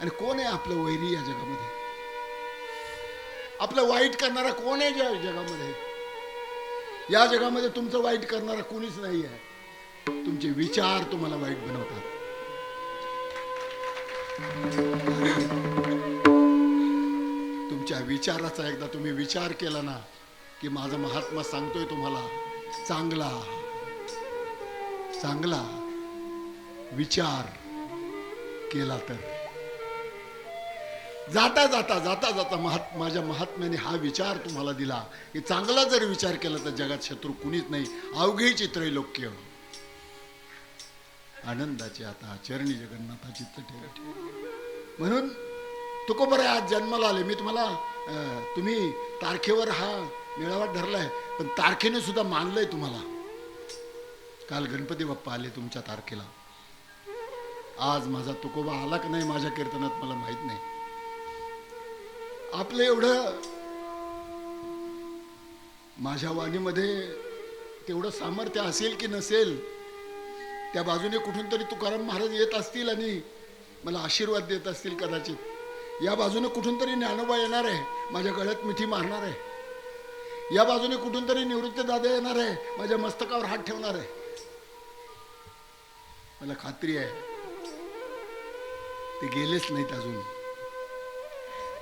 आणि कोण आहे आपलं वैरी या जगामध्ये? आपलं वाईट करणारा कोण आहे या जगामध्ये? या जगामध्ये तुमचं वाईट करणारा कोणीच नाही आहे. तुमचे विचार तुम्हाला वाईट बनवतात. तुमच्या विचाराचा एकदा तुम्ही विचार केला ना की माझा महात्मा सांगतोय तुम्हाला चांगला चांगला विचार केला तर. जाता जाता जाता जाता महात माझ्या महात्म्याने हा विचार तुम्हाला दिला. की चांगला जर विचार केला तर जगात शत्रू कुणीच नाही. अवघे चित्रैलोक्य आनंदाची आता चरणी जगन्नाथा चित्त म्हणून तुकोबरे आज जन्माला आले. मी तुम्हाला तुम्ही तारखेवर हा मेळावा धरलाय पण तारखेने सुद्धा मानलंय तुम्हाला. काल गणपती बाप्पा आले तुमच्या तारखेला. आज माझा तुकोबा आला का नाही माझ्या कीर्तनात मला माहीत नाही. आपलं एवढं माझ्या वाणीमध्ये तेवढं सामर्थ्य असेल की नसेल त्या बाजूने कुठून तरी तुकाराम महाराज येत असतील आणि मला आशीर्वाद देत असतील कदाचित या बाजूने कुठून तरी ज्ञानोबा येणार आहे माझ्या गळ्यात मिठी मारणार आहे. या बाजूने कुठून तरी निवृत्त दादा येणार आहे माझ्या मस्तकावर हात ठेवणार आहे. मला खात्री आहे ते गेलेच नाहीत अजून.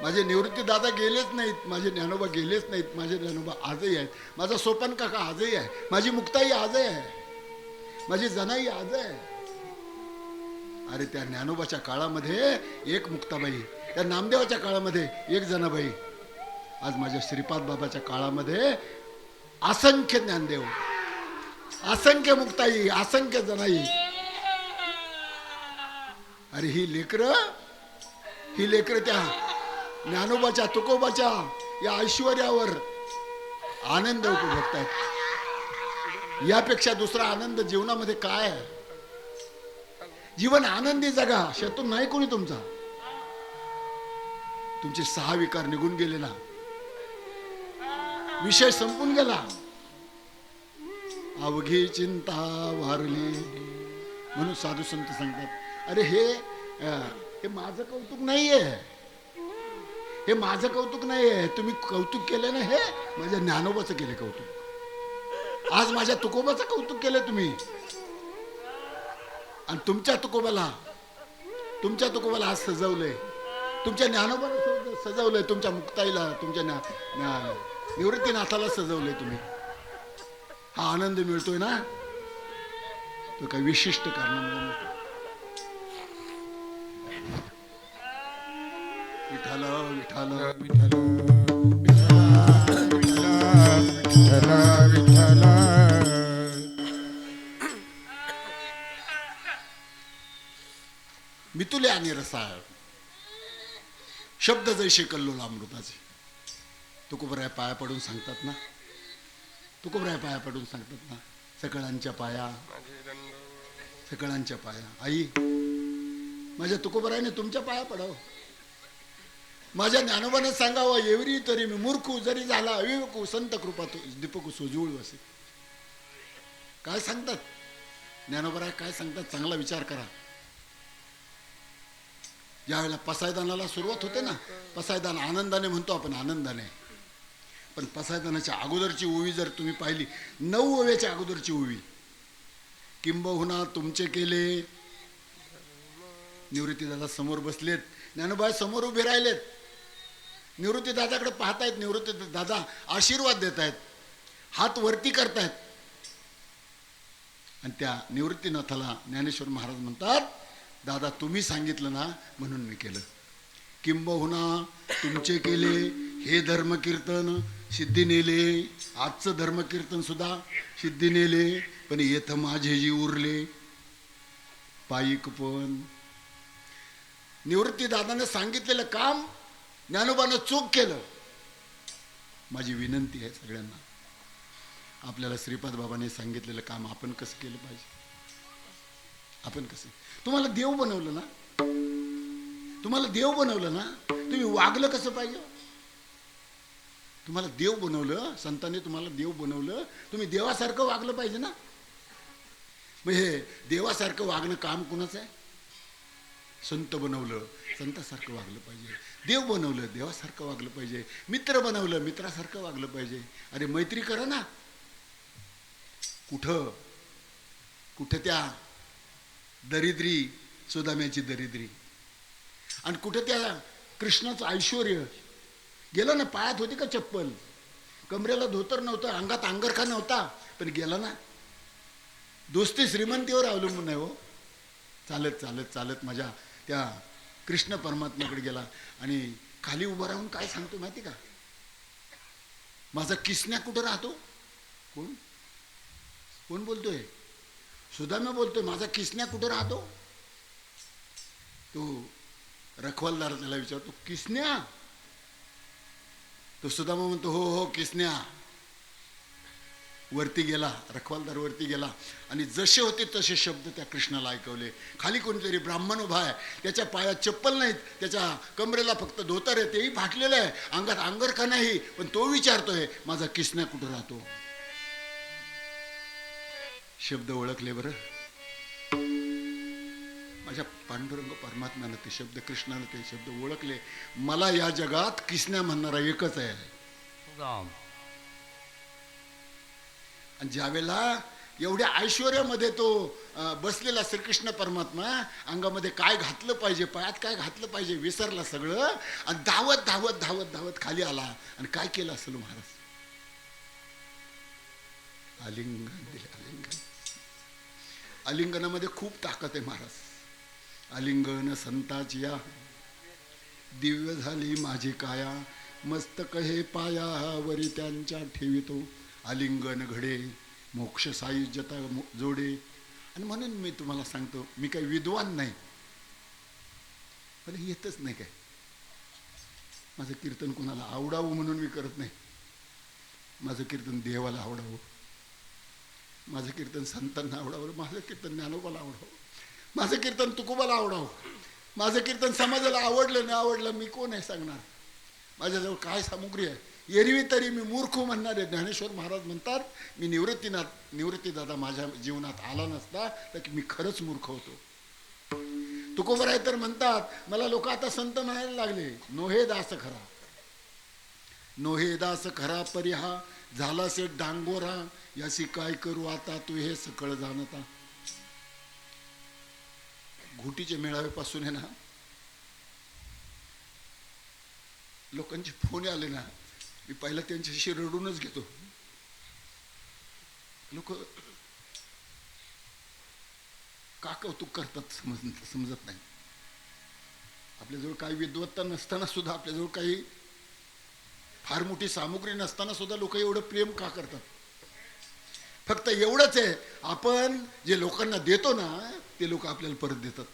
माझे निवृत्ती दादा गेलेच नाहीत माझे ज्ञानोबा गेलेच नाहीत माझे ज्ञानोबा आजही आहेत. माझा सोपन काका आजही आहे. माझी मुक्ताई आजही आहे. माझी जनाई आज आहे. अरे त्या ज्ञानोबाच्या काळामध्ये एक मुक्ताबाई त्या नामदेवाच्या काळामध्ये एक जनाबाई. आज माझ्या श्रीपाद बाबाच्या काळामध्ये असंख्य ज्ञानदेव असंख्य मुक्ताई असंख्य जनाई. अरे ही लेकर ही लेकर त्या ज्ञानोबाच्या तुकोबाच्या या ऐश्वर्यावर आनंद उपभोगतायत. यापेक्षा दुसरा आनंद जीवनामध्ये काय आहे? जीवन आनंदी जगा शत्रू नाही कोणी तुमचा. तुमचे सहा विकार निघून गेले ना विषय संपून गेला. अवघी चिंता वारली. म्हणून साधू संत सांगतात अरे हे हे माझं कौतुक नाहीये. हे माझं कौतुक नाही आहे तुम्ही कौतुक केलं ना हे माझ्या ज्ञानोबाचं केलं कौतुक. आज माझ्या तुकोबाचं कौतुक केलं तुम्ही. आणि तुमच्या तुकोबाला तुमच्या तुकोबाला आज सजवलंय. तुमच्या ज्ञानोबाला सजवलंय. तुमच्या मुक्ताईला तुमच्या ज्ञा- निवृत्तीनाथाला सजवलंय तुम्ही. हा आनंद मिळतोय ना? तो काही विशिष्ट कारणामुळे मिळतो विठाल विठाल विठ्ठल विठ्ठल विठ्ठल. मितुले आणि रसाळ. शब्द जैसे कल्लोल अमृताचे. तुकोबराय पाया पडून सांगतात ना? तुकोबराय पाया पडून सांगतात ना? सकळांच्या पाया. सकळांच्या पाया. आई माझ्या तुकोबरायने तुमच्या पाया पडाव. माझ्या ज्ञानोबाने सांगावा एवरी तरी मी मूर्खू जरी झाला अविवेकू संत कृपा तू दीपकू सोजूळ वसे काय सांगतात? ज्ञानोबराय काय सांगतात? चांगला विचार करा. ज्यावेळेला पसायदानाला सुरुवात होते ना पसायदान आनंदाने म्हणतो आपण आनंदाने. पण पसायदानाच्या अगोदरची ओवी जर तुम्ही पाहिली नऊ ओव्याच्या अगोदरची ओवी. किंबहुना तुमचे केले. निवृत्ती दादा समोर बसलेत. ज्ञानोबाई समोर उभे राहिलेत. निवृत्ती दादाकडे पाहतायत निवृत्ती दादा आशीर्वाद देत आहेत हात वरती करतायत. आणि त्या निवृत्तीनाथाला ज्ञानेश्वर महाराज म्हणतात दादा तुम्ही सांगितलं ना म्हणून मी केलं. किंबहुना तुमचे केले हे धर्मकीर्तन सिद्धी नेले. आजचं धर्मकीर्तन सुद्धा सिद्धी नेले पण येथ माझे जी उरले. पायिक पण निवृत्ती दादाने सांगितलेलं काम ज्ञानोबानं चूक केलं. माझी विनंती आहे सगळ्यांना. आपल्याला श्रीपाद बाबांनी सांगितलेलं काम आपण कसं केलं पाहिजे? आपण कसं? तुम्हाला देव बनवलं ना? तुम्हाला देव बनवलं ना? तुम्ही वागलं कसं पाहिजे? तुम्हाला देव बनवलं संतांनी तुम्हाला देव बनवलं तुम्ही देवासारखं वागलं पाहिजे ना? मग हे देवासारखं वागणं काम कुणाचं आहे? संत बनवलं संतासारखं वागलं पाहिजे. देव बनवलं देवासारखं वागलं पाहिजे. मित्र बनवलं मित्रासारखं वागलं पाहिजे. अरे मैत्री करा ना. कुठं? कुठं त्या दरिद्री सुदाम्याची दरिद्री? आणि कुठं त्या कृष्णाचं ऐश्वर? गेलं ना पायात होती का चप्पल? कमरेला धोतर नव्हतं अंगात अंगरखा नव्हता पण गेला ना. दोस्ती श्रीमंतीवर अवलंबून आहे हो. चालत चालत चालत माझ्या त्या कृष्ण परमात्म्याकडे गेला आणि खाली उभं राहून काय सांगतो माहिती का? माझा किसण्या कुठं राहतो? कोण? कोण बोलतोय? सुदाम्या बोलतोय माझा किसन्या कुठं राहतो? तो रखवालदार त्याला विचारतो किसण्या तो सुदामा म्हणतो हो हो किसण्या वरती गेला रखवालदार वरती गेला. आणि जसे होते तसे शब्द त्या कृष्णाला ऐकवले. खाली कोणीतरी ब्राह्मण उभा आहे. त्याच्या पायात चप्पल नाहीत. त्याच्या कमरेला फक्त धोतर आहे. तेही फाटलेलं आहे. अंगात अंगरखा नाही पण तो विचारतोय माझा किसना कुठं राहतो? शब्द ओळखले बरं. माझ्या पांडुरंग परमात्म्यानं ते शब्द कृष्णानं ते शब्द ओळखले. मला या जगात किसन्या म्हणणारा एकच आहे. राम आणि ज्यावेळेला एवढ्या ऐश्वर्यामध्ये तो बसलेला श्रीकृष्ण परमात्मा अंगामध्ये काय घातलं पाहिजे पायात काय घातलं पाहिजे विसरला सगळं आणि धावत धावत धावत धावत खाली आला आणि काय केलं असेल हो महाराज? आलिंगन दिले आलिंगन. आलिंगनामध्ये खूप ताकद आहे महाराज. आलिंगन संताचिया दिव्य झाली माझी काया मस्तक हे पाया वरी त्यांच्या ठेवितो. आलिंगन घडे मोक्ष सायुज्यता जोडे. आणि म्हणून मी तुम्हाला सांगतो मी काही विद्वान नाही. पण येतच नाही काय. माझं कीर्तन कोणाला आवडावं म्हणून मी करत नाही. माझं कीर्तन देवाला आवडावं. माझं कीर्तन संतांना आवडावं. माझं कीर्तन ज्ञानोबाला आवडावं. माझं कीर्तन तुकोबाला आवडावं. माझं कीर्तन समाजाला आवडलं नाही आवडलं मी कोण आहे सांगणार? माझ्याजवळ काय सामुग्री आहे? एरवी तरी मी मूर्ख म्हणणार आहे ज्ञानेश्वर महाराज म्हणतात मी निवृत्तीनाथ निवृत्तीदादा माझ्या जीवनात आला नसता तर मी खरंच मूर्ख होतो. तुकोबराय तर म्हणतात मला लोक आता संत म्हणायला लागले नोहे दास खरा. नोहे दास खरा परिहा झाला से डांगोरा याशी काय करू आता तू हे सकळ जाणता. घुटीचे मेळावेपासून आहे ना लोकांचे फोन आले ना मी पहिला त्यांच्याशी रडूनच घेतो. लोक का कौतुक करतात समज समजत नाही. आपल्याजवळ काही विद्वत्ता नसताना सुद्धा आपल्याजवळ काही फार मोठी सामुग्री नसताना सुद्धा लोक एवढं प्रेम का करतात? फक्त एवढंच आहे आपण जे लोकांना देतो ना ते लोक आपल्याला परत देतात.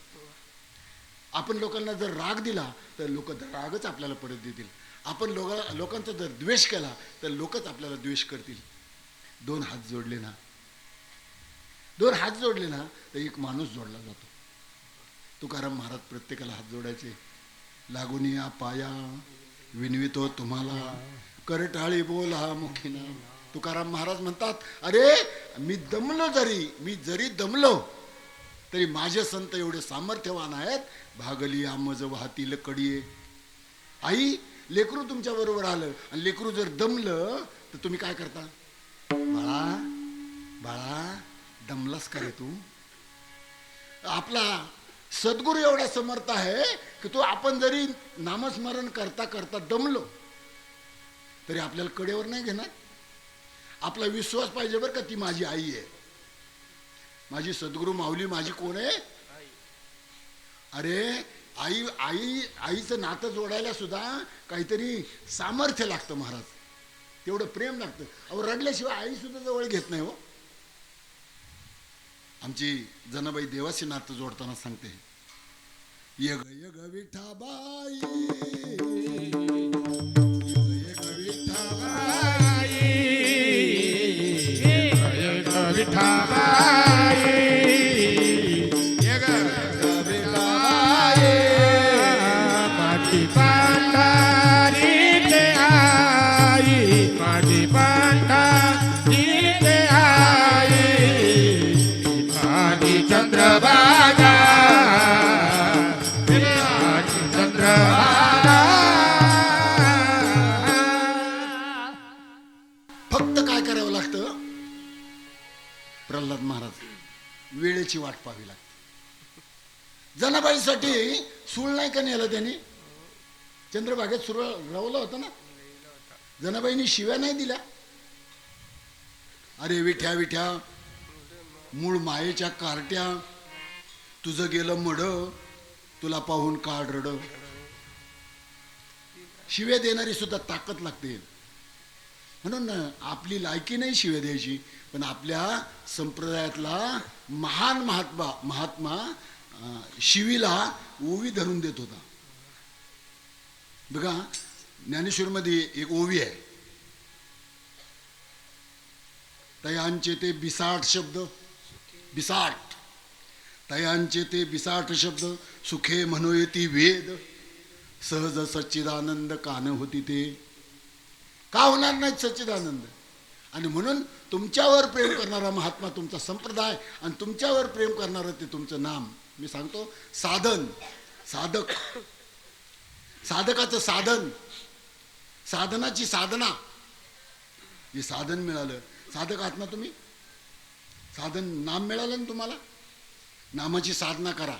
आपण लोकांना जर राग दिला तर लोक रागच आपल्याला परत देतील. आपण लोक लोकांचा जर द्वेष केला तर लोकच आपल्याला द्वेष करतील. दोन हात जोडले ना. दोन हात जोडले ना तर एक माणूस जोडला जातो. तुकाराम महाराज प्रत्येकाला हात जोडायचे. लागून या पाया विनवितो तुम्हाला. करटाळी बोला मुखीना. तुकाराम महाराज म्हणतात अरे मी दमलो जरी मी जरी दमलो तरी माझे संत एवढे सामर्थ्यवान आहेत. भागली आमज वाहतील कडीये. आई लेकरू तुमच्या बरोबर आलं आणि लेकरू जर दमलं तर तुम्ही काय करता? बाळा बाळा दमलास का रे तू? आपला सद्गुरू एवढा समर्थ आहे की तो आपण जरी नामस्मरण करता करता दमलो तरी आपल्याला कडेवर नाही घेणार. आपला विश्वास पाहिजे बरं का ती माझी आई आहे. माझी सद्गुरू माऊली माझी कोण आहे? अरे आई आई आईचं नातं जोडायला सुद्धा काहीतरी सामर्थ्य लागतं महाराज. तेवढं प्रेम लागतं. अहो रडल्याशिवाय आई सुद्धा जवळ घेत नाही हो. आमची जनाबाई देवाशी नातं जोडताना सांगते. यग यग विठाबाई वेळेची वाट पाहावी लागते. जनाबाईसाठी सूळ नाही का नेलं त्यांनी? चंद्रभागेत सुरू रवलं होतं ना? जनाबाईंनी शिव्या नाही दिल्या. अरे विठ्या विठ्या मूळ मायेच्या कार्ट्या तुझं गेलं मड तुला पाहून काढ रड. शिव्या देणारी सुद्धा ताकद लागते. म्हणून आपली लायकी नाही शिव्या द्यायची पण आपल्या संप्रदायातला महान महात्मा महात्मा अं, शिवीला ओवी धरून देत होता. बघा ज्ञानेश्वरमध्ये एक ओवी आहे. तयांचे ते बिसाट शब्द बिसाट तयांचे ते बिसाट शब्द सुखे म्हणोये ती वेद. सहज सच्चिदानंद कान होती ते. का होणार नाहीत सच्चिदानंद? आणि म्हणून तुमच्यावर प्रेम करणारा महात्मा तुमचा संप्रदाय आणि तुमच्यावर प्रेम करणारं ते तुमचं नाम. मी सांगतो साधन साधक. साधकाचं साधन. साधनाची साधना. जे साधन मिळालं. साधक आहात ना तुम्ही? साधन नाम मिळालं ना तुम्हाला? नामाची साधना करा.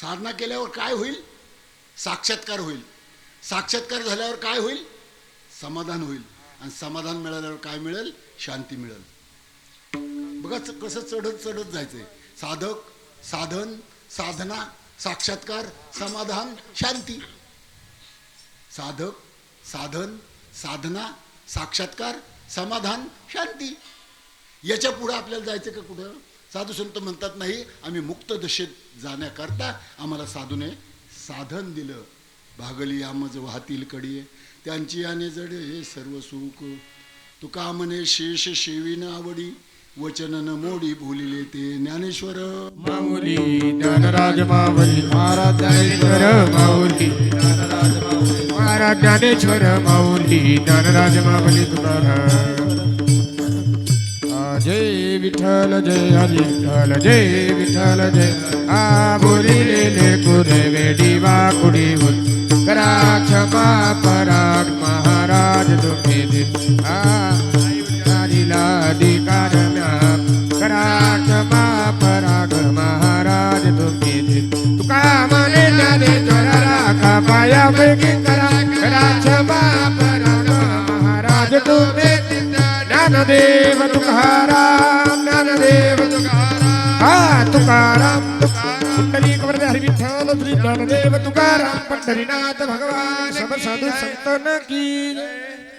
साधना केल्यावर काय होईल? साक्षात्कार होईल. साक्षात्कार झाल्यावर काय होईल? समाधान होईल. आणि समाधान मिळाल्यावर काय मिळेल? शांती मिळेल. बघा कसं चढत चढत जायचंय. साधक साधन साधना साक्षात्कार समाधान शांती. साधक साधन साधना साक्षात्कार समाधान शांती. याच्यापुढे आपल्याला जायचं का कुठं? साधू संत म्हणतात नाही आम्ही मुक्त दशेत जाण्याकरता आम्हाला साधूने साधन दिलं. भागली आमज वाहतील कडी त्यांची आणि जडे हे सर्व सुख. तुका म्हणे शेष शेवीन आवडी वचन न मोडी बोलिले ते ज्ञानेश्वर. माऊली ज्ञानराज माऊली महाराज ज्ञानेश्वर माऊली. ज्ञानराज माऊली महाराज ज्ञानेश्वर माऊली ज्ञानराज माऊली तुकाराम. जय विठ्ठल जय हरी विठ्ठल जय विठ्ठल जय. आ बोलिले कुरे वेडी वा कुडी होती करा पराग महाराज तुम्ही दिल. आ आदिला अधिकार म्याप महाराज तुम्ही दिल. तुका म्हणे ज्ञानेश्वर राखा पायापैकी करा. करा महाराज तुम्ही ज्ञानदेव तुकाराम ज्ञानदेव तुकाराम. हा तुकाराम कुंडली कवर हरी विठ्ठल श्री ज्ञानदेव तुकाराम पंढरीनाथ भगवान सब साधू संतन की जय.